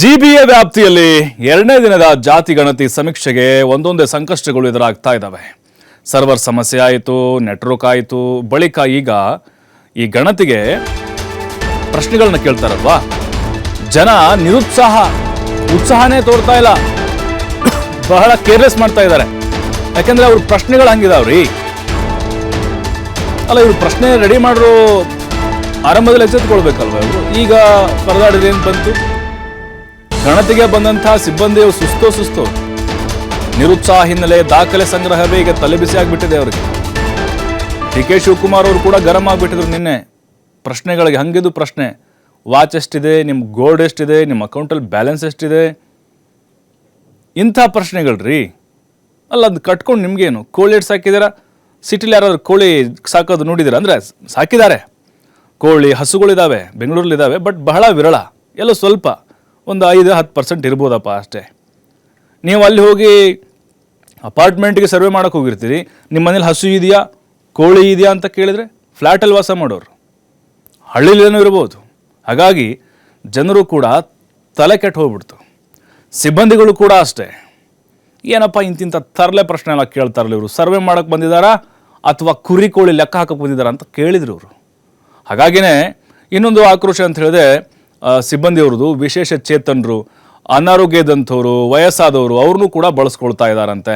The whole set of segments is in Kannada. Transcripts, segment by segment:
ಜಿಬಿಎ ವ್ಯಾಪ್ತಿಯಲ್ಲಿ ಎರಡನೇ ದಿನದ ಜಾತಿ ಗಣತಿ ಸಮೀಕ್ಷೆಗೆ ಒಂದೊಂದೇ ಸಂಕಷ್ಟಗಳು ಎದುರಾಗ್ತಾ ಇದ್ದಾವೆ. ಸರ್ವರ್ ಸಮಸ್ಯೆ ಆಯಿತು, ನೆಟ್ವರ್ಕ್ ಆಯಿತು, ಬಳಿಕ ಈಗ ಈ ಗಣತಿಗೆ ಪ್ರಶ್ನೆಗಳನ್ನ ಕೇಳ್ತಾರಲ್ವಾ? ಜನ ನಿರುತ್ಸಾಹ, ಉತ್ಸಾಹನೇ ತೋರ್ತಾ ಇಲ್ಲ. ಬಹಳ ಕೇರ್ಲೆಸ್ ಮಾಡ್ತಾ ಇದ್ದಾರೆ. ಯಾಕಂದ್ರೆ ಅವ್ರ ಪ್ರಶ್ನೆಗಳು ಹಂಗಿದಾವ್ರಿ. ಅಲ್ಲ, ಇವ್ರು ಪ್ರಶ್ನೆ ರೆಡಿ ಮಾಡಿರೋ ಆರಂಭದಲ್ಲಿ ಎಚ್ಚೆತ್ಕೊಳ್ಬೇಕಲ್ವ ಇವರು? ಈಗ ಪರದಾಡಿದೇನು ಬಂತು? ಗಣತಿಗೆ ಬಂದಂತಹ ಸಿಬ್ಬಂದಿಯು ಸುಸ್ತೋ ಸುಸ್ತು. ನಿರುತ್ಸಾಹ ಹಿನ್ನೆಲೆ ದಾಖಲೆ ಸಂಗ್ರಹವೇ ಈಗ ತಲೆಬಿಸಿ ಆಗಿಬಿಟ್ಟಿದೆ ಅವರಿಗೆ. ಡಿ ಕೆ ಶಿವಕುಮಾರ್ ಅವರು ಕೂಡ ಗರಂ ಆಗಿಬಿಟ್ಟಿದ್ರು ನಿನ್ನೆ. ಪ್ರಶ್ನೆಗಳಿಗೆ ಹಂಗಿದು ಪ್ರಶ್ನೆ. ವಾಚ್ ಎಷ್ಟಿದೆ ನಿಮ್ಮ ಗೋಲ್ಡ್ ಎಷ್ಟಿದೆ ನಿಮ್ಮ ಅಕೌಂಟಲ್ಲಿ ಬ್ಯಾಲೆನ್ಸ್ ಎಷ್ಟಿದೆ? ಇಂಥ ಪ್ರಶ್ನೆಗಳ್ರಿ. ಅಲ್ಲ, ಅದು ಕಟ್ಕೊಂಡು ನಿಮಗೇನು? ಕೋಳಿ ಎಷ್ಟು ಸಾಕಿದ್ದೀರಾ ಸಿಟಿಲಿ ಯಾರಾದ್ರು ಕೋಳಿ ಸಾಕೋದು ನೋಡಿದ್ದೀರಾ ಅಂದರೆ ಸಾಕಿದ್ದಾರೆ. ಕೋಳಿ ಹಸುಗಳಿದ್ದಾವೆ ಬೆಂಗಳೂರಲ್ಲಿದ್ದಾವೆ ಬಟ್ ಬಹಳ ವಿರಳ. ಎಲ್ಲೋ ಸ್ವಲ್ಪ. ಒಂದು ಐದು ಹತ್ತು ಪರ್ಸೆಂಟ್ ಇರ್ಬೋದಪ್ಪ ಅಷ್ಟೇ. ನೀವು ಅಲ್ಲಿ ಹೋಗಿ ಅಪಾರ್ಟ್ಮೆಂಟ್ಗೆ ಸರ್ವೆ ಮಾಡೋಕೆ ಹೋಗಿರ್ತೀರಿ ನಿಮ್ಮ ಮನೇಲಿ ಹಸು ಇದೆಯಾ ಕೋಳಿ ಇದೆಯಾ ಅಂತ ಕೇಳಿದರೆ ಫ್ಲ್ಯಾಟಲ್ಲಿ ವಾಸ ಮಾಡೋರು. ಹಳ್ಳಿಲೇನೂ ಇರ್ಬೋದು. ಹಾಗಾಗಿ ಜನರು ಕೂಡ ತಲೆ ಕೆಟ್ಟು ಹೋಗ್ಬಿಡ್ತು. ಸಿಬ್ಬಂದಿಗಳು ಕೂಡ ಅಷ್ಟೇ. ಏನಪ್ಪ ಇಂತಿಂಥ ತರಲೆ ಪ್ರಶ್ನೆ ಎಲ್ಲ ಕೇಳ್ತಾರಲ್ಲ ಇವರು? ಸರ್ವೆ ಮಾಡೋಕ್ಕೆ ಬಂದಿದ್ದಾರಾ ಅಥವಾ ಕುರಿ ಕೋಳಿ ಲೆಕ್ಕ ಹಾಕಕ್ಕೆ ಬಂದಿದ್ದಾರಾ ಅಂತ ಕೇಳಿದರು ಇವರು. ಹಾಗಾಗಿನೇ ಇನ್ನೊಂದು ಆಕ್ರೋಶ ಅಂತ ಹೇಳಿದ್ರೆ ಆ, ಸಿಬ್ಬಂದಿಯವ್ರದ್ದು ವಿಶೇಷ ಚೇತನರು, ಅನಾರೋಗ್ಯದಂಥವರು, ವಯಸ್ಸಾದವರು, ಅವ್ರನ್ನೂ ಕೂಡ ಬಳಸ್ಕೊಳ್ತಾ ಇದ್ದಾರಂತೆ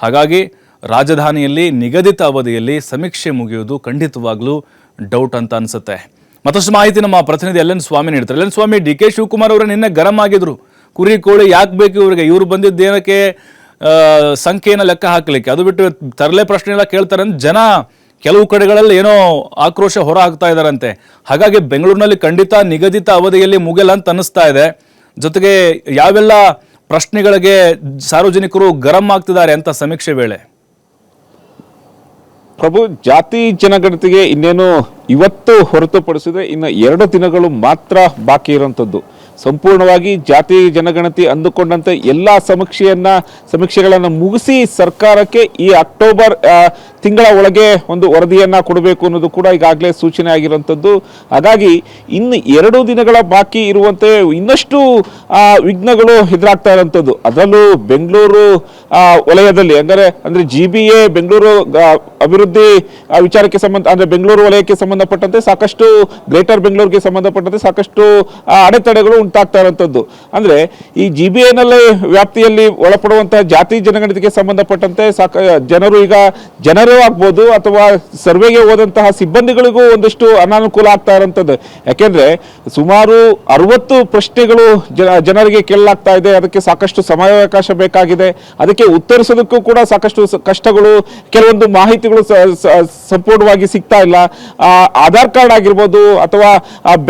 ಹಾಗಾಗಿ ರಾಜಧಾನಿಯಲ್ಲಿ ನಿಗದಿತ ಅವಧಿಯಲ್ಲಿ ಸಮೀಕ್ಷೆ ಮುಗಿಯೋದು ಖಂಡಿತವಾಗ್ಲೂ ಡೌಟ್ ಅಂತ ಅನಿಸುತ್ತೆ. ಮತ್ತಷ್ಟು ಮಾಹಿತಿ ನಮ್ಮ ಪ್ರತಿನಿಧಿ ಎಲ್ ಸ್ವಾಮಿ ನೀಡ್ತಾರೆ. L Swamy, D K Shivakumar ಅವರು ನಿನ್ನೆ ಗರಂ ಆಗಿದ್ರು. ಕುರಿ ಕೋಳಿ ಯಾಕೆ ಬೇಕು ಇವರಿಗೆ? ಇವ್ರು ಬಂದಿದ್ದೇನಕ್ಕೆ ಏನಕ್ಕೆ ಸಂಖ್ಯೆಯನ್ನು ಲೆಕ್ಕ ಹಾಕಲಿಕ್ಕೆ? ಅದು ಬಿಟ್ಟು ತರಲೆ ಪ್ರಶ್ನೆ ಎಲ್ಲ ಕೇಳ್ತಾರೆ ಅಂತ ಜನ ಕೆಲವು ಕಡೆಗಳಲ್ಲಿ ಏನೋ ಆಕ್ರೋಶ ಹೊರ ಹಾಕ್ತಾ ಇದ್ದಾರಂತೆ. ಹಾಗಾಗಿ ಬೆಂಗಳೂರಿನಲ್ಲಿ ಖಂಡಿತ ನಿಗದಿತ ಅವಧಿಯಲ್ಲಿ ಮುಗಿಯಲ್ಲ ಅಂತ ಅನ್ನಿಸ್ತಾ ಇದೆ. ಜೊತೆಗೆ ಯಾವೆಲ್ಲ ಪ್ರಶ್ನೆಗಳಿಗೆ ಸಾರ್ವಜನಿಕರು ಗರಂ ಆಗ್ತಿದ್ದಾರೆ ಅಂತ ಸಮೀಕ್ಷೆ ವೇಳೆ. ಪ್ರಭು, ಜಾತಿ ಜನಗಣತಿಗೆ ಇನ್ನೇನು ಇವತ್ತು ಹೊರತುಪಡಿಸಿದ್ರೆ ಇನ್ನು ಎರಡು ದಿನಗಳು ಮಾತ್ರ ಬಾಕಿ ಇರುವಂಥದ್ದು ಸಂಪೂರ್ಣವಾಗಿ ಜಾತಿ ಜನಗಣತಿ ಅಂದುಕೊಂಡಂತೆ ಎಲ್ಲ ಸಮೀಕ್ಷೆಯನ್ನು, ಸಮೀಕ್ಷೆಗಳನ್ನ ಮುಗಿಸಿ ಸರ್ಕಾರಕ್ಕೆ ಈ ಅಕ್ಟೋಬರ್ ತಿಂಗಳ ಒಳಗೆ ಒಂದು ವರದಿಯನ್ನ ಕೊಡಬೇಕು ಅನ್ನೋದು ಕೂಡ ಈಗಾಗಲೇ ಸೂಚನೆ ಆಗಿರುವಂಥದ್ದು. ಹಾಗಾಗಿ ಇನ್ನು ಎರಡು ದಿನಗಳ ಬಾಕಿ ಇರುವಂತೆ ಇನ್ನಷ್ಟು ವಿಘ್ನಗಳು ಎದುರಾಗ್ತಾ ಇರುವಂಥದ್ದು. ಅದರಲ್ಲೂ ಬೆಂಗಳೂರು ವಲಯದಲ್ಲಿ ಅಂದರೆ ಅಂದರೆ ಜಿ ಬಿ ಎ ಬೆಂಗಳೂರು ಅಭಿವೃದ್ಧಿ ವಿಚಾರಕ್ಕೆ ಸಂಬಂಧ, ಅಂದರೆ ಬೆಂಗಳೂರು ವಲಯಕ್ಕೆ ಸಂಬಂಧಪಟ್ಟಂತೆ ಸಾಕಷ್ಟು, ಗ್ರೇಟರ್ ಬೆಂಗಳೂರಿಗೆ ಸಂಬಂಧಪಟ್ಟಂತೆ ಸಾಕಷ್ಟು ಅಡೆತಡೆಗಳು ಉಂಟಾಗ್ತಾ ಇರುವಂಥದ್ದು ಅಂದ್ರೆ ಈ ಜಿ ಬಿ ಎನಲ್ಲಿ ವ್ಯಾಪ್ತಿಯಲ್ಲಿ ಒಳಪಡುವಂತಹ ಜಾತಿ ಜನಗಣತಿಗೆ ಸಂಬಂಧಪಟ್ಟಂತೆ ಸಾಕ, ಜನರು ಈಗ ಜನರೇ ಆಗ್ಬೋದು ಅಥವಾ ಸರ್ವೆಗೆ ಹೋದಂತಹ ಸಿಬ್ಬಂದಿಗಳಿಗೂ ಒಂದಷ್ಟು ಅನಾನುಕೂಲ ಆಗ್ತಾ ಇರುವಂಥದ್ದು ಯಾಕೆಂದ್ರೆ ಸುಮಾರು ಅರವತ್ತು ಪ್ರಶ್ನೆಗಳು ಜನ ಜನರಿಗೆ ಕೇಳಲಾಗ್ತಾ ಇದೆ. ಅದಕ್ಕೆ ಸಾಕಷ್ಟು ಸಮಯಾವಕಾಶ ಬೇಕಾಗಿದೆ. ಅದಕ್ಕೆ ಉತ್ತರಿಸೋದಕ್ಕೂ ಕೂಡ ಸಾಕಷ್ಟು ಕಷ್ಟಗಳು, ಕೆಲವೊಂದು ಮಾಹಿತಿಗಳು ಸಂಪೂರ್ಣವಾಗಿ ಸಿಗ್ತಾ ಇಲ್ಲ. ಆಧಾರ್ ಕಾರ್ಡ್ ಆಗಿರ್ಬೋದು ಅಥವಾ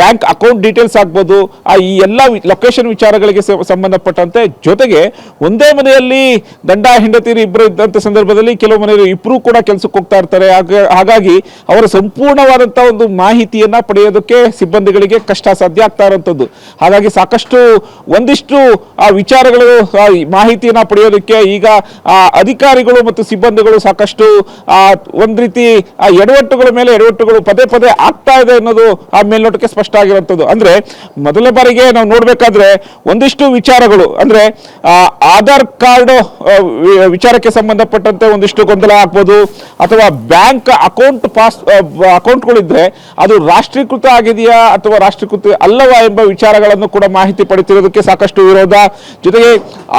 ಬ್ಯಾಂಕ್ ಅಕೌಂಟ್ ಡೀಟೇಲ್ಸ್ ಆಗ್ಬೋದು. ಈ ಎಲ್ಲ ಲೊಕೇಶನ್ ವಿಚಾರಗಳಿಗೆ ಸಂಬಂಧಪಟ್ಟಂತೆ ಜೊತೆಗೆ ಒಂದೇ ಮನೆಯಲ್ಲಿ ಗಂಡ ಹೆಂಡತಿರು ಇಬ್ಬರು ಇದ್ದಂಥ ಸಂದರ್ಭದಲ್ಲಿ ಕೆಲವು ಮನೆಯವರು ಇಬ್ಬರು ಕೂಡ ಕೆಲಸಕ್ಕೆ ಹೋಗ್ತಾ ಇರ್ತಾರೆ. ಹಾಗ- ಹಾಗಾಗಿ ಅವರ ಸಂಪೂರ್ಣವಾದಂಥ ಒಂದು ಮಾಹಿತಿಯನ್ನ ಪಡೆಯೋದಕ್ಕೆ ಸಿಬ್ಬಂದಿಗಳಿಗೆ ಕಷ್ಟ ಸಾಧ್ಯ ಆಗ್ತಾ ಇರುವಂಥದ್ದು ಹಾಗಾಗಿ ಸಾಕಷ್ಟು ಒಂದಿಷ್ಟು ಆ ವಿಚಾರಗಳು ಮಾಹಿತಿಯನ್ನ ಪಡೆಯೋದಕ್ಕೆ ಈಗ ಆ ಅಧಿಕಾರಿಗಳು ಮತ್ತು ಸಿಬ್ಬಂದಿಗಳು ಸಾಕಷ್ಟು ಆ ಒಂದ್ ರೀತಿ ಆ ಎಡವಟ್ಟುಗಳ ಮೇಲೆ ಎಡವಟ್ಟುಗಳು ಪದೇ ಪದೇ ಆಗ್ತಾ ಇದೆ ಅನ್ನೋದು ಆ ಮೇಲ್ನೋಟಕ್ಕೆ ಸ್ಪಷ್ಟ ಆಗಿರುವಂಥದ್ದು ಅಂದ್ರೆ ಮೊದಲ ಬಾರಿಗೆ ನಾವು ನೋಡಬೇಕಾದ್ರೆ ಒಂದಿಷ್ಟು ವಿಚಾರಗಳು, ಅಂದ್ರೆ ಆಧಾರ್ ಕಾರ್ಡ್ ವಿಚಾರಕ್ಕೆ ಸಂಬಂಧಪಟ್ಟಂತೆ ಒಂದಿಷ್ಟು ಗೊಂದಲ ಆಗ್ಬೋದು, ಅಥವಾ ಬ್ಯಾಂಕ್ ಅಕೌಂಟ್ ಪಾಸ್ ಅಕೌಂಟ್ಗಳಿದ್ರೆ ಅದು ರಾಷ್ಟ್ರೀಕೃತ ಆಗಿದೆಯಾ ಅಥವಾ ರಾಷ್ಟ್ರೀಕೃತ ಅಲ್ಲವಾ ಎಂಬ ವಿಚಾರಗಳನ್ನು ಕೂಡ ಮಾಹಿತಿ ಪಡಿತಿರೋದಕ್ಕೆ ಸಾಕಷ್ಟು ವಿರೋಧ. ಜೊತೆಗೆ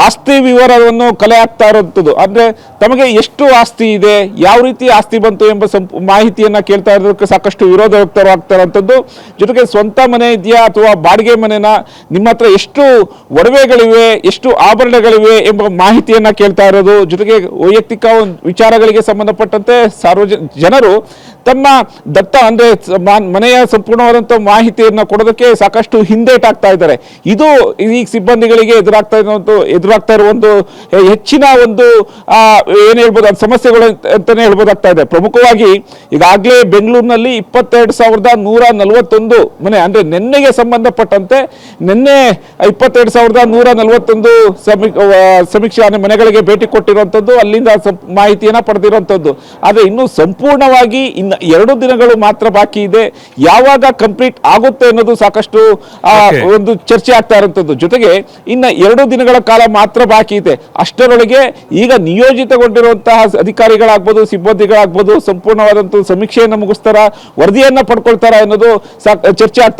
ಆಸ್ತಿ ವಿವರವನ್ನು ಕಲೆ ಆಗ್ತಾ ಇರುವಂಥದ್ದು. ಅಂದ್ರೆ, ತಮಗೆ ಎಷ್ಟು ಆಸ್ತಿ ಇದೆ, ಯಾವ ರೀತಿ ಆಸ್ತಿ ಬಂತು ಎಂಬ ಮಾಹಿತಿಯನ್ನ ಕೇಳ್ತಾ ಇರೋದಕ್ಕೆ ಸಾಕಷ್ಟು ವಿರೋಧ ವ್ಯಕ್ತವಾಗ್ತಾ ಇರೋಂಥದ್ದು ಜೊತೆಗೆ ಸ್ವಂತ ಮನೆ ಇದೆಯಾ ಅಥವಾ ಬಾಡಿಗೆ ಮನೆನ? ನಿಮ್ಮ ಹತ್ರ ಎಷ್ಟು ಒಡವೆಗಳಿವೆ, ಎಷ್ಟು ಆಭರಣಗಳಿವೆ ಎಂಬ ಮಾಹಿತಿಯನ್ನ ಕೇಳ್ತಾ ಇರೋದು. ಜೊತೆಗೆ ವೈಯಕ್ತಿಕ ವಿಚಾರಗಳಿಗೆ ಸಂಬಂಧಪಟ್ಟಂತೆ ಸಾರ್ವಜನಿಕ ಜನರು ತಮ್ಮ ದತ್ತ ಅಂದ್ರೆ ಮನೆಯ ಸಂಪೂರ್ಣವಾದಂಥ ಮಾಹಿತಿಯನ್ನು ಕೊಡೋದಕ್ಕೆ ಸಾಕಷ್ಟು ಹಿಂದೇಟಾಗ್ತಾ ಇದ್ದಾರೆ. ಇದು ಈ ಸಿಬ್ಬಂದಿಗಳಿಗೆ ಎದುರಾಗ್ತಾ ಇರುವಂತ ಎದುರಾಗ್ತಾ ಇರುವ ಒಂದು ಹೆಚ್ಚಿನ ಒಂದು ಏನು ಹೇಳ್ಬೋದು, ಅದು ಸಮಸ್ಯೆಗಳು ಅಂತಲೇ ಹೇಳ್ಬೋದಾಗ್ತಾ ಇದೆ. ಪ್ರಮುಖವಾಗಿ ಈಗಾಗಲೇ ಬೆಂಗಳೂರಿನಲ್ಲಿ ಇಪ್ಪತ್ತೆರಡು ಸಾವಿರದ ನೂರ ನಲವತ್ತೊಂದು ಮನೆ, ಅಂದ್ರೆ ನಿನ್ನೆಗೆ ಸಂಬಂಧಪಟ್ಟಂತೆ ನಿನ್ನೆ ಇಪ್ಪತ್ತೆರಡು ಸಾವಿರದ ನೂರ ನಲವತ್ತೊಂದು ಸಮೀ ಸಮೀಕ್ಷೆ ಮನೆಗಳಿಗೆ ಭೇಟಿ ಕೊಟ್ಟಿರುವಂಥದ್ದು ಅಲ್ಲಿಂದ ಮಾಹಿತಿಯನ್ನು ಮಾಹಿತಿಯನ್ನ ಪಡೆದಿರುವಂಥದ್ದು ಆದರೆ ಇನ್ನೂ ಸಂಪೂರ್ಣವಾಗಿ ಇನ್ನು ಎರಡು ದಿನಗಳು ಮಾತ್ರ ಬಾಕಿ ಇದೆ. ಯಾವಾಗ ಕಂಪ್ಲೀಟ್ ಆಗುತ್ತೆ ಅನ್ನೋದು ಸಾಕಷ್ಟು ಒಂದು ಚರ್ಚೆ ಆಗ್ತಾ ಇರುವಂತದ್ದು. ಜೊತೆಗೆ ಇನ್ನ ಎರಡು ದಿನಗಳ ಕಾಲ ಮಾತ್ರ ಬಾಕಿ ಇದೆ. ಅಷ್ಟರೊಳಗೆ ಈಗ ನಿಯೋಜಿತಗೊಂಡಿರುವಂತಹ ಅಧಿಕಾರಿಗಳಾಗ್ಬೋದು ಸಿಬ್ಬಂದಿಗಳಾಗ್ಬೋದು ಸಂಪೂರ್ಣವಾದಂತಹ ಸಮೀಕ್ಷೆಯನ್ನು ಮುಗಿಸ್ತಾರ ವರದಿಯನ್ನ ಪಡ್ಕೊಳ್ತಾರ ಅನ್ನೋದು ಚರ್ಚೆ ಆಗ್ತಾ